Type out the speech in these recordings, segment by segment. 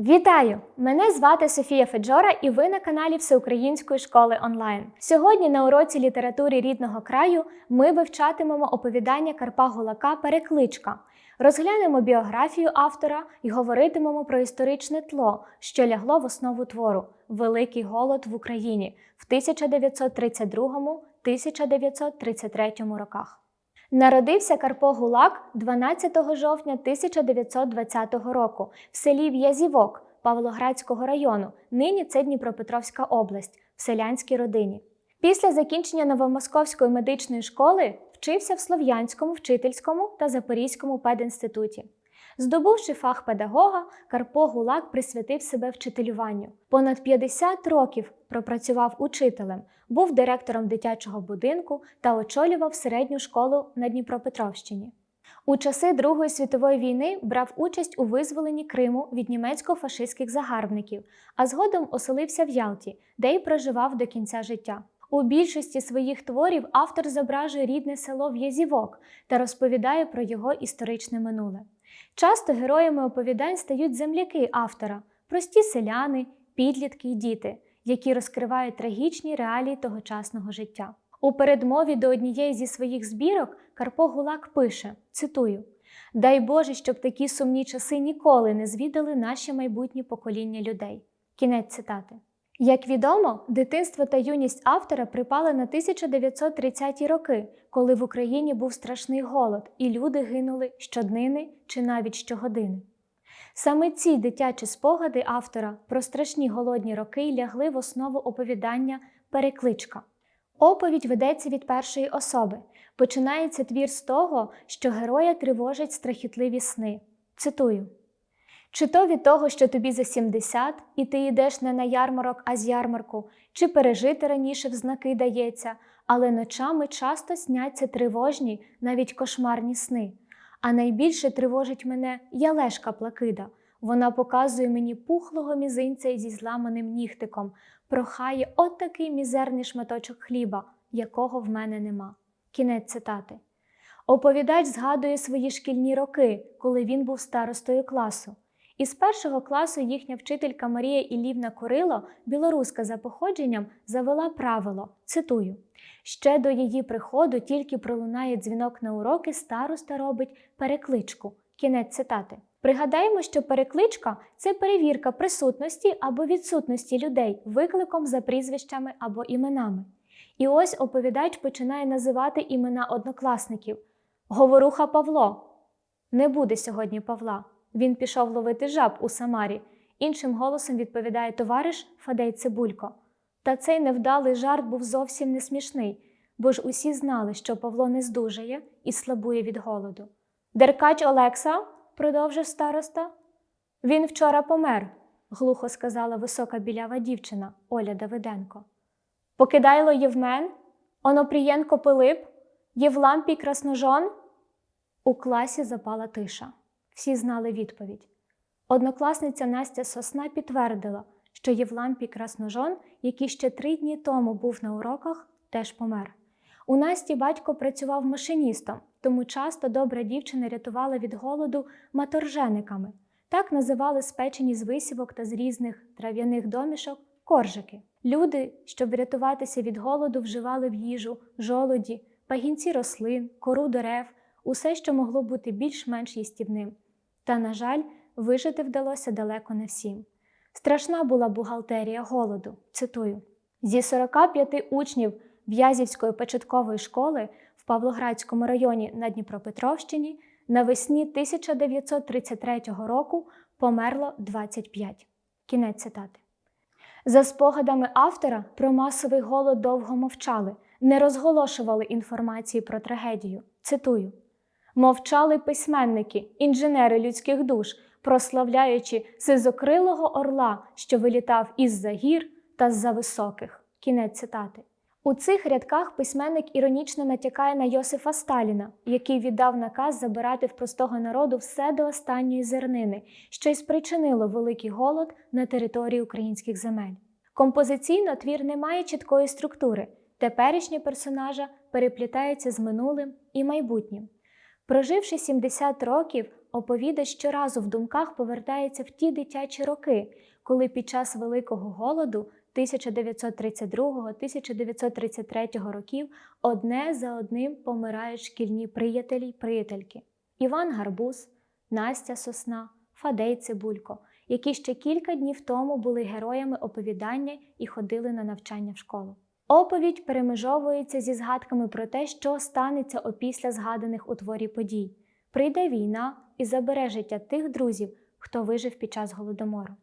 Вітаю! Мене звати Софія Феджора, і ви на каналі Всеукраїнської школи онлайн. Сьогодні на уроці літератури рідного краю ми вивчатимемо оповідання Карпа Гулака Перекличка. Розглянемо біографію автора і говоритимемо про історичне тло, що лягло в основу твору Великий голод в Україні в 1932-1933 роках. Народився Карпо Гулак 12 жовтня 1920 року в селі В'язівок Павлоградського району. Нині це Дніпропетровська область в селянській родині. Після закінчення Новомосковської медичної школи вчився в Слов'янському вчительському та Запорізькому пединституті. Здобувши фах педагога, Карпо Гулак присвятив себе вчителюванню. Понад 50 років пропрацював учителем, був директором дитячого будинку та очолював середню школу на Дніпропетровщині. У часи Другої світової війни брав участь у визволенні Криму від німецько-фашистських загарбників, а згодом оселився в Ялті, де й проживав до кінця життя. У більшості своїх творів автор зображує рідне село В'язівок та розповідає про його історичне минуле. Часто героями оповідань стають земляки автора, прості селяни, підлітки й діти, які розкривають трагічні реалії тогочасного життя. У передмові до однієї зі своїх збірок Карпо Гулак пише: цитую: Дай Боже, щоб такі сумні часи ніколи не звідали наші майбутні покоління людей. Кінець цитати. Як відомо, дитинство та юність автора припали на 1930-ті роки, коли в Україні був страшний голод, і люди гинули щоднини чи навіть щогодини. Саме ці дитячі спогади автора про страшні голодні роки лягли в основу оповідання Перекличка. Оповідь ведеться від першої особи. Починається твір з того, що героя тривожать страхітливі сни. Цитую. Чи то від того, що тобі за 70, і ти йдеш не на ярмарок, а з ярмарку, чи пережити раніше в знаки дається, але ночами часто сняться тривожні, навіть кошмарні сни. А найбільше тривожить мене ялешка плакида. Вона показує мені пухлого мізинця зі зламаним нігтиком, прохає от такий мізерний шматочок хліба, якого в мене нема. Кінець цитати. Оповідач згадує свої шкільні роки, коли він був старостою класу. Із першого класу їхня вчителька Марія Ілівна Курило, білоруска за походженням, завела правило цитую: ще до її приходу тільки пролунає дзвінок на уроки, староста робить перекличку. Кінець цитати. Пригадаємо, що перекличка це перевірка присутності або відсутності людей викликом за прізвищами або іменами. І ось оповідач починає називати імена однокласників. Говоруха Павло. Не буде сьогодні Павла. Він пішов ловити жаб у Самарі. Іншим голосом відповідає товариш Фадей Цибулько. Та цей невдалий жарт був зовсім не смішний, бо ж усі знали, що Павло не здужає і слабує від голоду. Деркач Олекса, продовжив староста. Він вчора помер, глухо сказала висока білява дівчина Оля Давиденко. Покидайло Євмен, Онопрієнко Пилип, Євлампій Красножон. У класі запала тиша. Всі знали відповідь. Однокласниця Настя Сосна підтвердила, що Євлампій Красножон, який ще три дні тому був на уроках, теж помер. У Насті батько працював машиністом, тому часто добра дівчина рятувала від голоду маторжениками. Так називали спечені з висівок та з різних трав'яних домішок коржики. Люди, щоб врятуватися від голоду, вживали в їжу жолоді, пагінці рослин, кору дерев, усе, що могло бути більш-менш їстівним. Та, на жаль, вижити вдалося далеко не всім. Страшна була бухгалтерія голоду. Цитую: зі 45 учнів В'язівської початкової школи в Павлоградському районі на Дніпропетровщині навесні 1933 року померло 25. Кінець цитати. За спогадами автора, про масовий голод довго мовчали, не розголошували інформації про трагедію. Цитую. Мовчали письменники, інженери людських душ, прославляючи сизокрилого орла, що вилітав із-за гір та з-за високих. Кінець цитати. У цих рядках письменник іронічно натякає на Йосифа Сталіна, який віддав наказ забирати в простого народу все до останньої зернини, що й спричинило великий голод на території українських земель. Композиційно твір не має чіткої структури, теперішні персонажа переплітаються з минулим і майбутнім. Проживши 70 років, оповідач щоразу в думках повертається в ті дитячі роки, коли під час Великого голоду 1932-1933 років одне за одним помирають шкільні приятелі й приятельки. Іван Гарбуз, Настя Сосна, Фадей Цибулько, які ще кілька днів тому були героями оповідання і ходили на навчання в школу. Оповідь перемежовується зі згадками про те, що станеться опісля згаданих у творі подій. Прийде війна і забере життя тих друзів, хто вижив під час голодомору.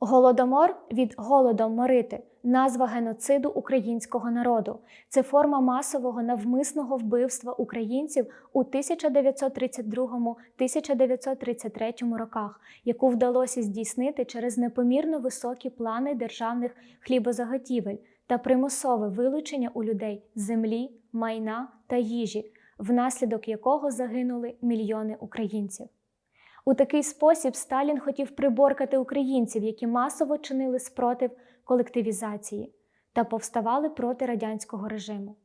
Голодомор від голодом морити назва геноциду українського народу. Це форма масового навмисного вбивства українців у 1932-1933 роках, яку вдалося здійснити через непомірно високі плани державних хлібозаготівель та примусове вилучення у людей землі, майна та їжі, внаслідок якого загинули мільйони українців. У такий спосіб Сталін хотів приборкати українців, які масово чинили спротив колективізації та повставали проти радянського режиму,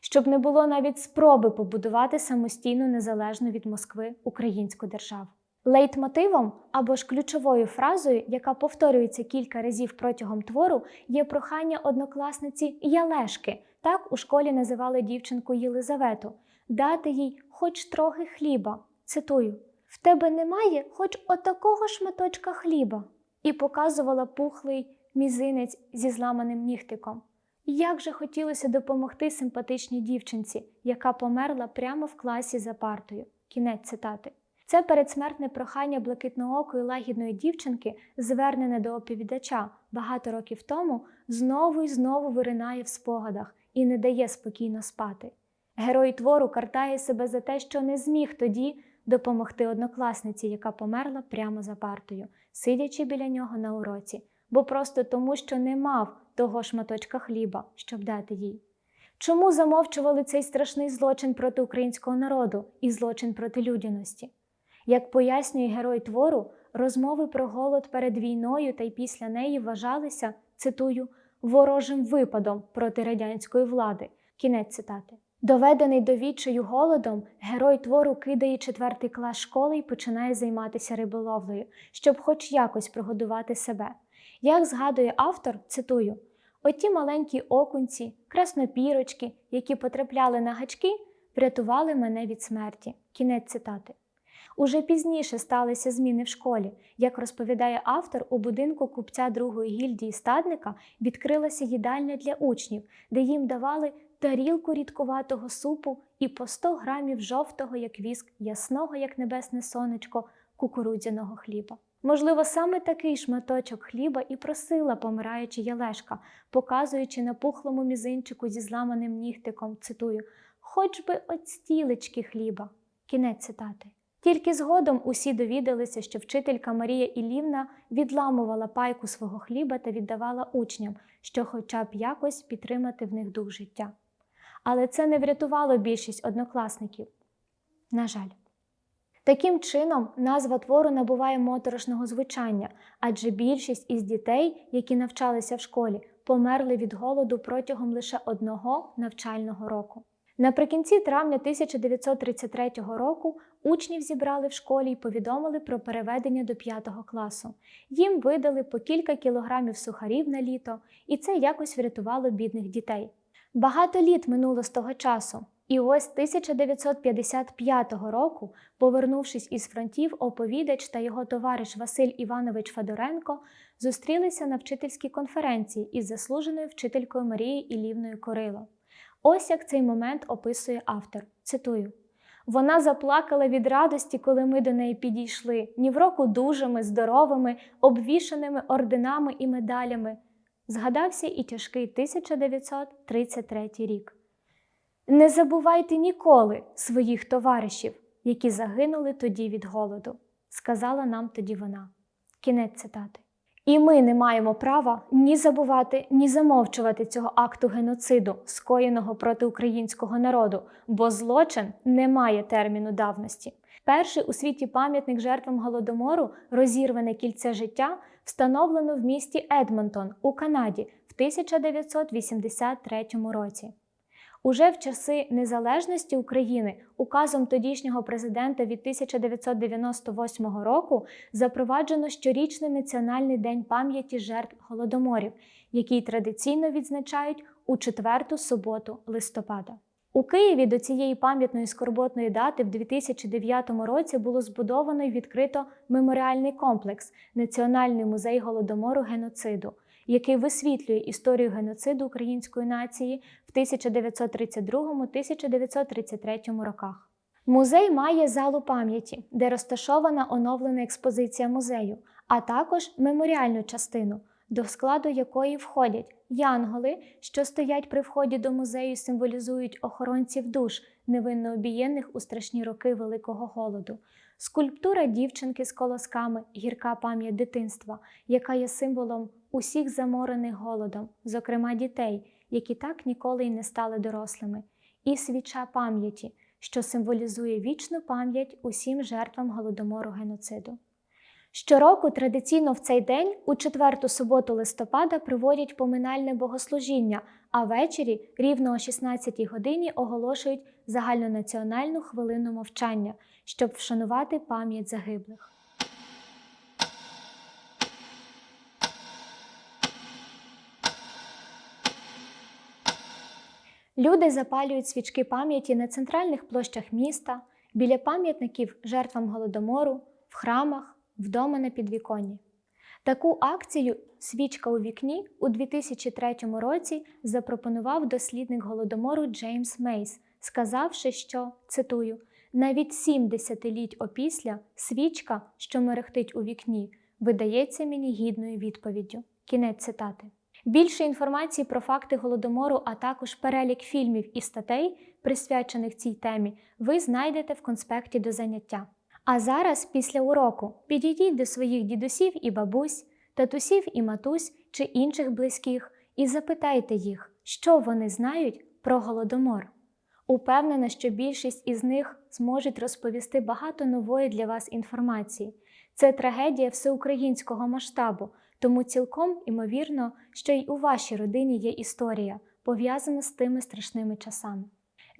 щоб не було навіть спроби побудувати самостійну незалежну від Москви українську державу. Лейтмотивом або ж ключовою фразою, яка повторюється кілька разів протягом твору, є прохання однокласниці Ялешки, так у школі називали дівчинку Єлизавету, дати їй хоч трохи хліба. Цитую. В тебе немає хоч отакого шматочка хліба, і показувала пухлий мізинець зі зламаним нігтиком. Як же хотілося допомогти симпатичній дівчинці, яка померла прямо в класі за партою. Кінець цитати. Це передсмертне прохання блакитноокої лагідної дівчинки, звернене до оповідача багато років тому, знову і знову виринає в спогадах і не дає спокійно спати. Герой твору картає себе за те, що не зміг тоді допомогти однокласниці, яка померла прямо за партою, сидячи біля нього на уроці, бо просто тому, що не мав того шматочка хліба, щоб дати їй. Чому замовчували цей страшний злочин проти українського народу і злочин проти людяності? Як пояснює герой твору, розмови про голод перед війною та й після неї вважалися, цитую, ворожим випадом проти радянської влади. Кінець цитати. Доведений до відчаю голодом, герой твору кидає четвертий клас школи і починає займатися риболовлею, щоб хоч якось прогодувати себе. Як згадує автор, цитую: оті маленькі окунці, краснопірочки, які потрапляли на гачки, врятували мене від смерті. Кінець цитати. Уже пізніше сталися зміни в школі. Як розповідає автор, у будинку купця другої гільдії стадника відкрилася їдальня для учнів, де їм давали тарілку рідкуватого супу і по 100 грамів жовтого, як віск, ясного, як небесне сонечко, кукурудзяного хліба. Можливо, саме такий шматочок хліба і просила помираючи Ялешка, показуючи на пухлому мізинчику зі зламаним нігтиком, цитую, хоч би от стілечки хліба. Кінець цитати. Тільки згодом усі довідалися, що вчителька Марія Ілівна відламувала пайку свого хліба та віддавала учням, що хоча б якось підтримати в них дух життя. Але це не врятувало більшість однокласників. На жаль. Таким чином, назва твору набуває моторошного звучання, адже більшість із дітей, які навчалися в школі, померли від голоду протягом лише одного навчального року. Наприкінці травня 1933 року учнів зібрали в школі і повідомили про переведення до 5 класу. Їм видали по кілька кілограмів сухарів на літо, і це якось врятувало бідних дітей. Багато літ минуло з того часу, і ось 1955 року, повернувшись із фронтів, оповідач та його товариш Василь Іванович Федоренко зустрілися на вчительській конференції із заслуженою вчителькою Марією Ілівною Корило. Ось як цей момент описує автор. Цитую. Вона заплакала від радості, коли ми до неї підійшли, ні в року дужими, здоровими, обвішаними орденами і медалями. Згадався і тяжкий 1933 рік. Не забувайте ніколи своїх товаришів, які загинули тоді від голоду, сказала нам тоді вона. Кінець цитати. І ми не маємо права ні забувати, ні замовчувати цього акту геноциду, скоєного проти українського народу, бо злочин не має терміну давності. Перший у світі пам'ятник жертвам голодомору, розірване кільце життя, встановлено в місті Едмонтон у Канаді в 1983 році. Уже в часи незалежності України указом тодішнього президента від 1998 року запроваджено щорічний національний день пам'яті жертв голодоморів, який традиційно відзначають у четверту суботу листопада. У Києві до цієї пам'ятної скорботної дати в 2009 році було збудовано і відкрито меморіальний комплекс Національний музей голодомору геноциду, який висвітлює історію геноциду української нації в 1932-1933 роках. Музей має залу пам'яті, де розташована оновлена експозиція музею, а також меморіальну частину, до складу якої входять янголи, що стоять при вході до музею, символізують охоронців душ, невинно обієнних у страшні роки Великого голоду, скульптура дівчинки з колосками, гірка пам'ять дитинства, яка є символом усіх заморених голодом, зокрема дітей, які так ніколи й не стали дорослими, і свіча пам'яті, що символізує вічну пам'ять усім жертвам голодомору геноциду. Щороку традиційно в цей день, у четверту суботу листопада, проводять поминальне богослужіння, а ввечері, рівно о 16 годині, оголошують загальнонаціональну хвилину мовчання, щоб вшанувати пам'ять загиблих. Люди запалюють свічки пам'яті на центральних площах міста, біля пам'ятників жертвам голодомору, в храмах, вдома на підвіконні. Таку акцію Свічка у вікні у 2003 році запропонував дослідник голодомору Джеймс Мейс, сказавши, що цитую: навіть сім десятиліть опісля свічка, що мерехтить у вікні, видається мені гідною відповіддю. Кінець цитати. Більше інформації про факти голодомору, а також перелік фільмів і статей, присвячених цій темі, ви знайдете в конспекті до заняття. А зараз, після уроку, підійдіть до своїх дідусів і бабусь, татусів і матусь чи інших близьких і запитайте їх, що вони знають про голодомор. Упевнена, що більшість із них зможуть розповісти багато нової для вас інформації. Це трагедія всеукраїнського масштабу, тому цілком імовірно, що й у вашій родині є історія, пов'язана з тими страшними часами.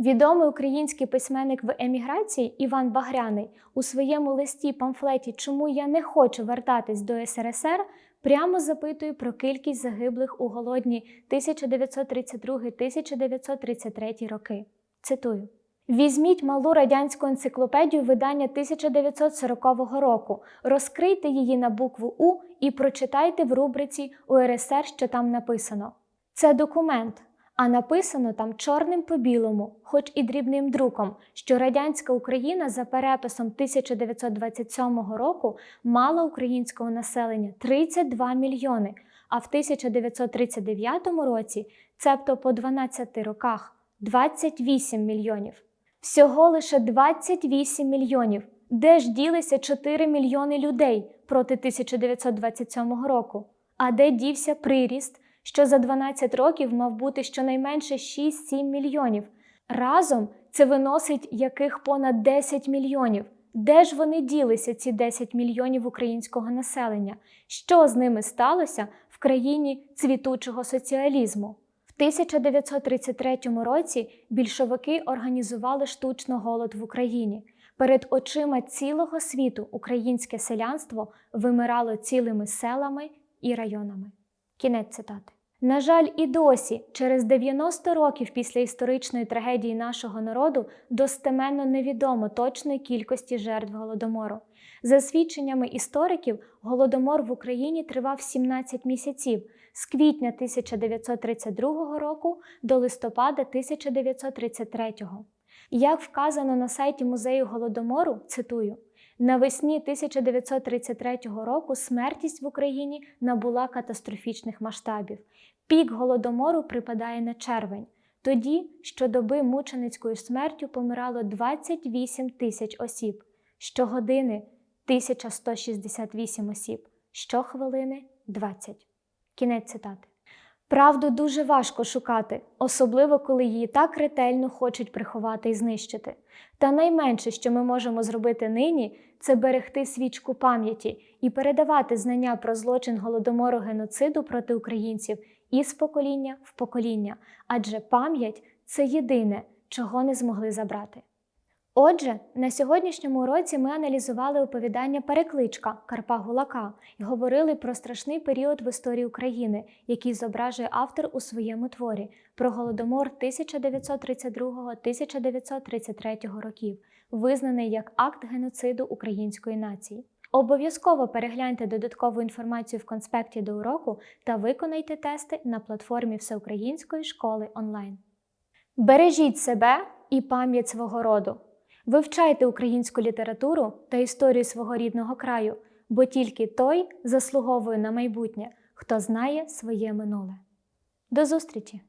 Відомий український письменник в еміграції Іван Багряний у своєму листі памфлеті Чому я не хочу вертатись до СРСР прямо запитує про кількість загиблих у голодні 1932-1933 роки. Цитую. Візьміть малу радянську енциклопедію видання 1940 року, розкрийте її на букву У і прочитайте в рубриці УРСР, що там написано. Це документ, а написано там чорним по білому, хоч і дрібним друком, що радянська Україна за переписом 1927 року мала українського населення 32 мільйони, а в 1939 році, цебто по 12 роках, 28 мільйонів. Всього лише 28 мільйонів. Де ж ділися 4 мільйони людей проти 1927 року? А де дівся приріст, що за 12 років мав бути щонайменше 6-7 мільйонів? Разом це виносить яких понад 10 мільйонів. Де ж вони ділися, ці 10 мільйонів українського населення? Що з ними сталося в країні цвітучого соціалізму? В 1933 році більшовики організували штучно голод в Україні. Перед очима цілого світу українське селянство вимирало цілими селами і районами. Кінець цитати. На жаль, і досі, через 90 років після історичної трагедії нашого народу, достеменно невідомо точної кількості жертв голодомору. За свідченнями істориків, голодомор в Україні тривав 17 місяців з квітня 1932 року до листопада 1933. Як вказано на сайті музею голодомору, цитую. Навесні 1933 року смертність в Україні набула катастрофічних масштабів. Пік голодомору припадає на червень. Тоді щодоби мученицькою смертю помирало 28 тисяч осіб, щогодини 1168 осіб, щохвилини 20. Кінець цитати. Правду дуже важко шукати, особливо коли її так ретельно хочуть приховати і знищити. Та найменше, що ми можемо зробити нині, це берегти свічку пам'яті і передавати знання про злочин голодомору геноциду проти українців із покоління в покоління, адже пам'ять це єдине, чого не змогли забрати. Отже, на сьогоднішньому уроці ми аналізували оповідання Перекличка Карпа Гулака і говорили про страшний період в історії України, який зображує автор у своєму творі про голодомор 1932-1933 років, визнаний як акт геноциду української нації. Обов'язково перегляньте додаткову інформацію в конспекті до уроку та виконайте тести на платформі Всеукраїнської школи онлайн. Бережіть себе і пам'ять свого роду. Вивчайте українську літературу та історію свого рідного краю, бо тільки той заслуговує на майбутнє, хто знає своє минуле. До зустрічі!